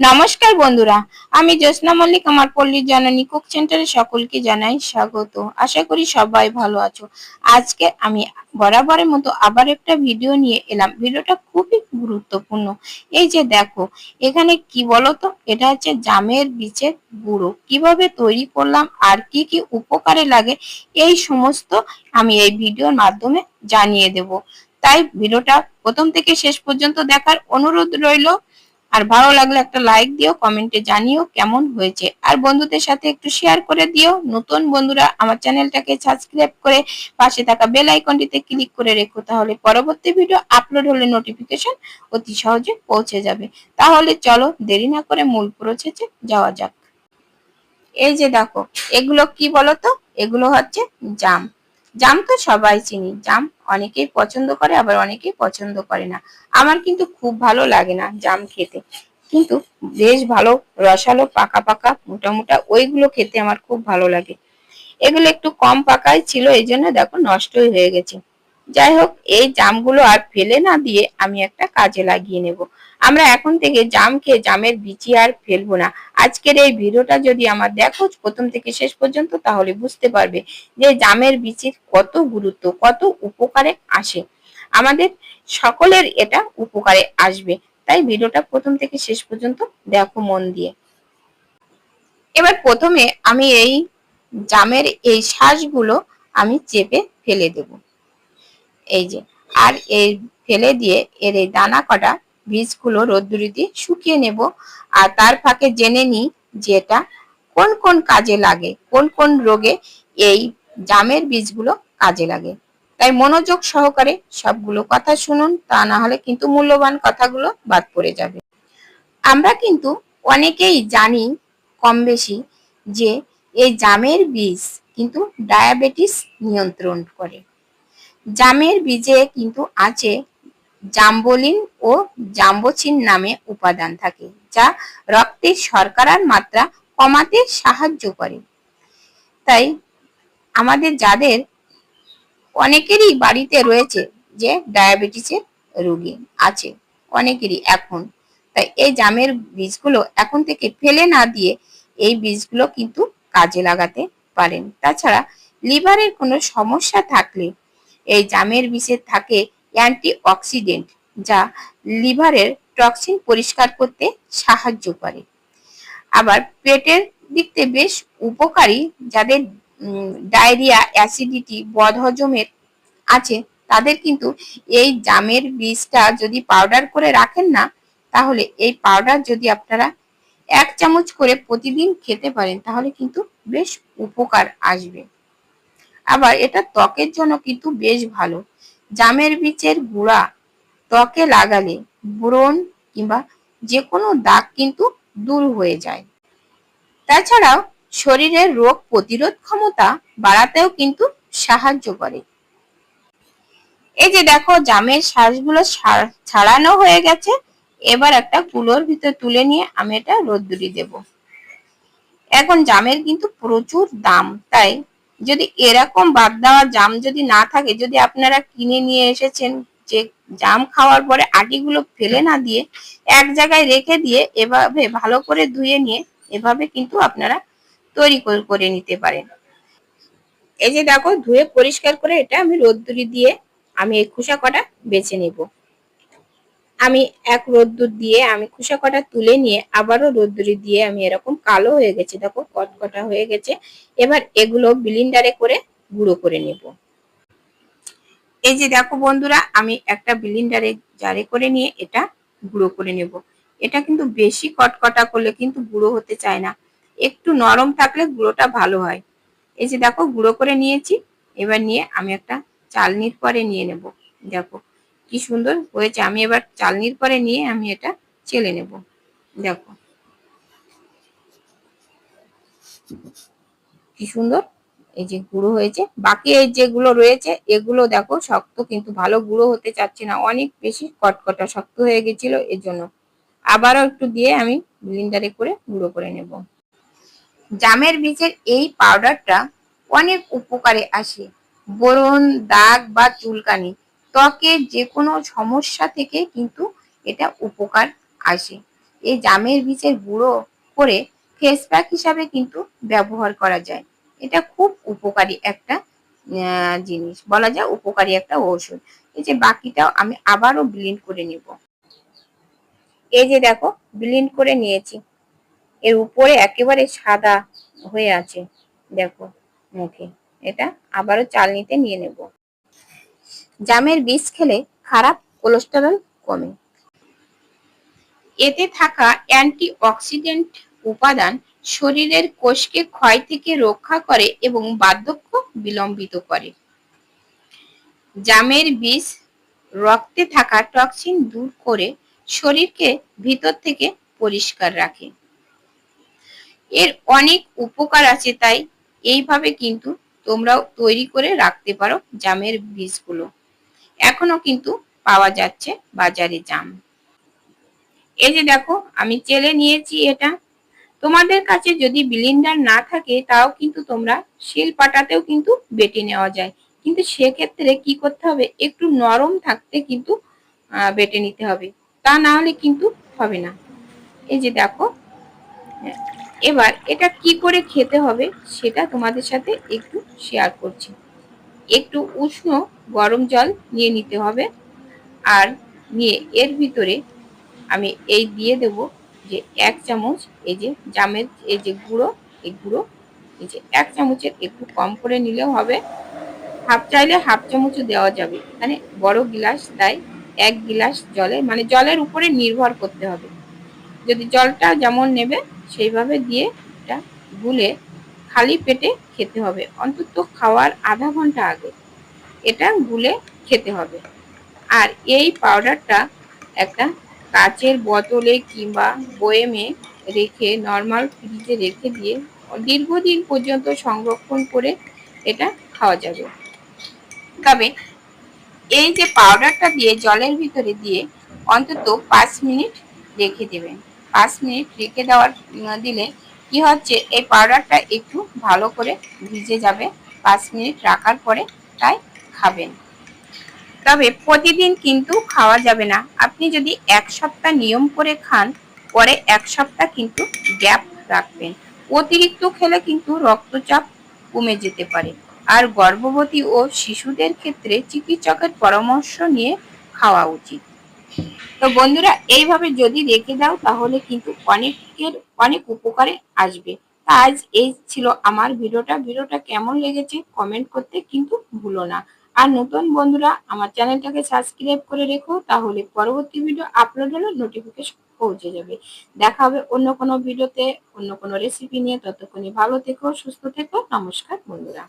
নমস্কার বন্ধুরা, আমি জ্যোৎস্না মল্লিক, আমার পল্লীর জননী কুক সেন্টারে সকলকে জানাই স্বাগত। আশা করি সবাই ভালো আছো। আজকে আমি বরাবরের মতো আবার একটা ভিডিও নিয়ে এলাম। ভিডিওটা খুবই গুরুত্বপূর্ণ। এই যে দেখো, এখানে কি বলতো? এটা হচ্ছে জামের বীজের গুঁড়ো। কীভাবে তৈরি করলাম, আর কি কি উপকারে লাগে, এই সমস্ত আমি এই ভিডিওর মাধ্যমে জানিয়ে দেব। তাই ভিডিওটা প্রথম থেকে শেষ পর্যন্ত দেখার অনুরোধ রইল। আর ভালো লাগলে একটা লাইক দিও কমেন্টে জানিও কেমন হয়েছে। আর বন্ধুদের সাথে একটু শেয়ার করে দিও, নতুন বন্ধুরা আমার চ্যানেলটাকে সাবস্ক্রাইব করে পাশে থাকা বেল আইকনটিতে ক্লিক করে রেখো, তাহলে পরবর্তী ভিডিও আপলোড হলে নোটিফিকেশন অতি সহজে পৌঁছে যাবে। তাহলে চলো দেরি না করে মূল প্রসেসে যাওয়া যাক। এই যে দেখো, এগুলো কি বলতো? এগুলো হচ্ছে জাম। জাম তো সবাই চিনি। জাম অনেকেই পছন্দ করে, আবার অনেকেই পছন্দ করে না। আমার কিন্তু খুব ভালো লাগে না জাম খেতে। কিন্তু বেশ ভালো রসালো, পাকা পাকা, মোটা মোটা ওইগুলো খেতে আমার খুব ভালো লাগে। এগুলো একটু কম পাকাই ছিল এই জন্য দেখো নষ্টই হয়ে গেছে। যাই হোক এই জামগুলো আর ফেলে না দিয়ে আমি একটা কাজে লাগিয়ে নেব। আমরা এখন থেকে জাম খেয়ে জামের বিচি আর ফেলব না। আজকের এই ভিডিওটা যদি আমার দেখো, প্রথম থেকে শেষ পর্যন্ত, তাহলে বুঝতে পারবে যে জামের বিচির কত গুরুত্ব, কত উপকারে আসে। আমাদের সকলের এটা উপকারে আসবে। তাই ভিডিওটা প্রথম থেকে শেষ পর্যন্ত দেখো মন দিয়ে। এবার প্রথমে আমি এই জামের এই শ্বাসগুলো আমি চেপে ফেলে দেব। এই যে, আর এই ফেলে দিয়ে এর এই দানা কটা বীজগুলো রোদ্দুরি দিয়ে শুকিয়ে নেব। আর তার ফাঁকে জেনে নিই যে এটা কোন কোন কাজে লাগে, কোন কোন রোগে এই জামের বীজগুলো কাজে লাগে। তাই মনোযোগ সহকারে সবগুলো কথা শুনুন, তা না হলে কিন্তু মূল্যবান কথাগুলো বাদ পড়ে যাবে। আমরা কিন্তু অনেকেই জানি কম বেশি যে এই জামের বীজ কিন্তু ডায়াবেটিস নিয়ন্ত্রণ করে। জামের বীজে কিন্তু আছে জাম্বলিন ও জাম্বোচিন নামে উপাদান থাকে, যা রক্তের শর্করার মাত্রা কমাতে সাহায্য করে। তাই আমাদের যাদের অনেকেরই বাড়িতে রয়েছে যে ডায়াবেটিসের রোগী আছে, অনেকেরই এখন। তাই এই জামের বীজগুলো এখন থেকে ফেলে না দিয়ে এই বীজগুলো কিন্তু কাজে লাগাতে পারেন। তাছাড়া লিভারের কোনো সমস্যা থাকলে এই জামের বীজে থাকে অ্যান্টি অক্সিডেন্ট যা লিভারের টক্সিন পরিষ্কার করতে সাহায্য করে। আবার পেটের দিক থেকে বেশ উপকারী যাদের ডায়রিয়া, অ্যাসিডিটি, বদহজমের আছে, তাদের কিন্তু এই জামের বীজটা যদি পাউডার করে রাখেন না, তাহলে এই পাউডার যদি আপনারা এক চামচ করে প্রতিদিন খেতে পারেন, তাহলে কিন্তু বেশ উপকার আসবে। আবার এটা ত্বকের জন্য কিন্তু বেশ ভালো। জামের বীজের গুঁড়া ত্বকে লাগালে ব্রণ কিংবা যে কোনো দাগ কিন্তু দূর হয়ে যায়। তাছাড়াও শরীরের রোগ প্রতিরোধ ক্ষমতা বাড়াতেও কিন্তু সাহায্য করে। এই যে দেখো জামের শ্বাসগুলো ছাড়ানো হয়ে গেছে, এবার একটা কুলোর ভিতর তুলে নিয়ে আমি এটা রোদ্দুরি দেব। এখন জামের কিন্তু প্রচুর দাম, তাই যদি এরকম বাদ দেওয়া জাম যদি না থাকে, যদি আপনারা কিনে নিয়ে এসেছেন যে জাম খাওয়ার পরে আটিগুলো ফেলে না দিয়ে এক জায়গায় রেখে দিয়ে এভাবে ভালো করে ধুয়ে নিয়ে এভাবে কিন্তু আপনারা তৈরি করে নিতে পারেন। এই যে দেখো ধুয়ে পরিষ্কার করে এটা আমি রোদ্দুরি দিয়ে আমি এই খোসা কটা বেছে নেব। আমি এক রোদ্দুর দিয়ে আমি খোসা কটা তুলে নিয়ে আবারও রোদ্দুরি দিয়ে আমি এরকম কালো হয়ে গেছে, দেখো কটকটা হয়ে গেছে। এবার এগুলো বিলিন্ডারে করে গুঁড়ো করে নেব। এই যে দেখো বন্ধুরা, আমি একটা বিলিন্ডারে জারে করে নিয়ে এটা গুঁড়ো করে নেব। এটা কিন্তু বেশি কটকটা করলে কিন্তু গুঁড়ো হতে চায় না। একটু নরম থাকলে গুঁড়োটা ভালো হয়। এই যে দেখো, গুঁড়ো করে নিয়েছি। এবার নিয়ে আমি একটা চালনির পরে নিয়ে নেব। দেখো কি সুন্দর হয়েছে। আমি এবার চালনির পরে নিয়ে আমি এটা চেলে নেব। দেখো। কি সুন্দর। এই যে গুঁড়ো হয়েছে। বাকি এই যেগুলো রয়েছে, এগুলো দেখো, শক্ত কিন্তু ভালো গুঁড়ো হতে চাচ্ছে না। অনেক বেশি কটকটা শক্ত হয়ে গেছিল এর জন্য আবারও একটু দিয়ে আমি ব্লিন্ডারে করে গুঁড়ো করে নেব। জামের বীজের এই পাউডারটা অনেক উপকারে আসে। বরণ দাগ বা চুলকানি। ত্বকের যে কোনো সমস্যা থেকে কিন্তু এটা উপকার আসে। এই জামের বীজের গুঁড়ো করে ফেস প্যাক হিসাবে কিন্তু ব্যবহার করা যায়। এটা খুব উপকারী একটা জিনিস। বলা যায় উপকারী একটা ঔষধ। এই যে বাকিটাও আমি আবারও ব্লিন্ড করে নিব। এই যে দেখো ব্লিন্ড করে নিয়েছি। এর উপরে একেবারে সাদা হয়ে আছে। দেখো, মুখে। এটা আবারও চালনিতে নিয়ে নেব। জামের বীজ খেলে খারাপ কোলেস্টেরল কমে। এতে থাকা অ্যান্টি অক্সিডেন্ট উপাদান শরীরের কোষকে ক্ষয় থেকে রক্ষা করে এবং বার্ধক্য বিলম্বিত করে। জামের বীজ রক্তে থাকা টক্সিন দূর করে শরীরকে ভিতর থেকে পরিষ্কার রাখে। এর অনেক উপকার আছে তাই এইভাবে কিন্তু তোমরাও তৈরি করে রাখতে পারো জামের বীজগুলো। এখনও কিন্তু পাওয়া যাচ্ছে বাজারে জাম। এই যে দেখো, আমি চেলে নিয়েছি এটা। তোমাদের কাছে যদি বিলিন্ডার না থাকে, তাও কিন্তু তোমরা শিল পাটাতেও কিন্তু বেটে নেওয়া যায়। কিন্তু সেক্ষেত্রে কি করতে হবে? একটু নরম থাকতে কিন্তু বেটে নিতে হবে। তা না হলে কিন্তু হবে না। এই যে দেখো, এবার এটা কি করে খেতে হবে, সেটা তোমাদের সাথে একটু শেয়ার করছি। একটু উষ্ণ গরম জল নিয়ে নিতে হবে। আর নিয়ে এর ভিতরে আমি এই দিয়ে দেব যে এক চামচ এই যে জামের এই যে গুঁড়ো, এই গুঁড়ো, এই যে এক চামচের একটু কম করে নিলেও হবে। হাফ চাইলে হাফ চামচও দেওয়া যাবে। মানে বড় গিলাস দেয় এক গিলাস জলে মানে জলের উপরে নির্ভর করতে হবে। যদি জলটা যেমন নেবে, সেইভাবে দিয়ে এটা গুলে খালি পেটে খেতে হবে, অন্তত খাওয়ার আধা ঘণ্টা আগে। এটা গুলে খেতে হবে। আর এই পাউডারটা একটা কাচের বোতলে কিংবা বয়েমে রেখে নর্মাল ফ্রিজে রেখে দিয়ে দীর্ঘদিন পর্যন্ত সংরক্ষণ করে এটা খাওয়া যাবে। তবে এই যে পাউডারটা দিয়ে জলের ভিতরে দিয়ে অন্তত পাঁচ মিনিট রেখে দেবেন। পাঁচ মিনিট রেখে দেওয়ার, দিলে কি হচ্ছে? এই পাউডারটা একটু ভালো করে ভিজে যাবে। পাঁচ মিনিট রাখার পরে তাই খাবেন। তবে প্রতিদিন কিন্তু খাওয়া যাবে না। আপনি যদি এক সপ্তাহ নিয়ম করে খান, পরে এক সপ্তাহ কিন্তু গ্যাপ রাখবেন। অতিরিক্ত খেলে কিন্তু রক্তচাপ কমে যেতে পারে। আর গর্ভবতী ও শিশুদের ক্ষেত্রে চিকিৎসকের পরামর্শ নিয়ে খাওয়া উচিত। তো বন্ধুরা, এইভাবে যদি রেখে দাও, তাহলে কিন্তু অনেকের অনেক উপকারে আসবে। আজ এই ছিল আমার ভিডিওটা। ভিডিওটা কেমন লেগেছে কমেন্ট করতে কিন্তু ভুলো না। আর নতুন বন্ধুরা, আমার চ্যানেলটাকে সাবস্ক্রাইব করে রেখো, তাহলে পরবর্তী ভিডিও আপলোড হলে নোটিফিকেশন পৌঁছে যাবে। দেখা হবে অন্য কোনো ভিডিওতে, অন্য কোনো রেসিপি নিয়ে। ততক্ষণই ভালো থেকো, সুস্থ থেকো। নমস্কার বন্ধুরা।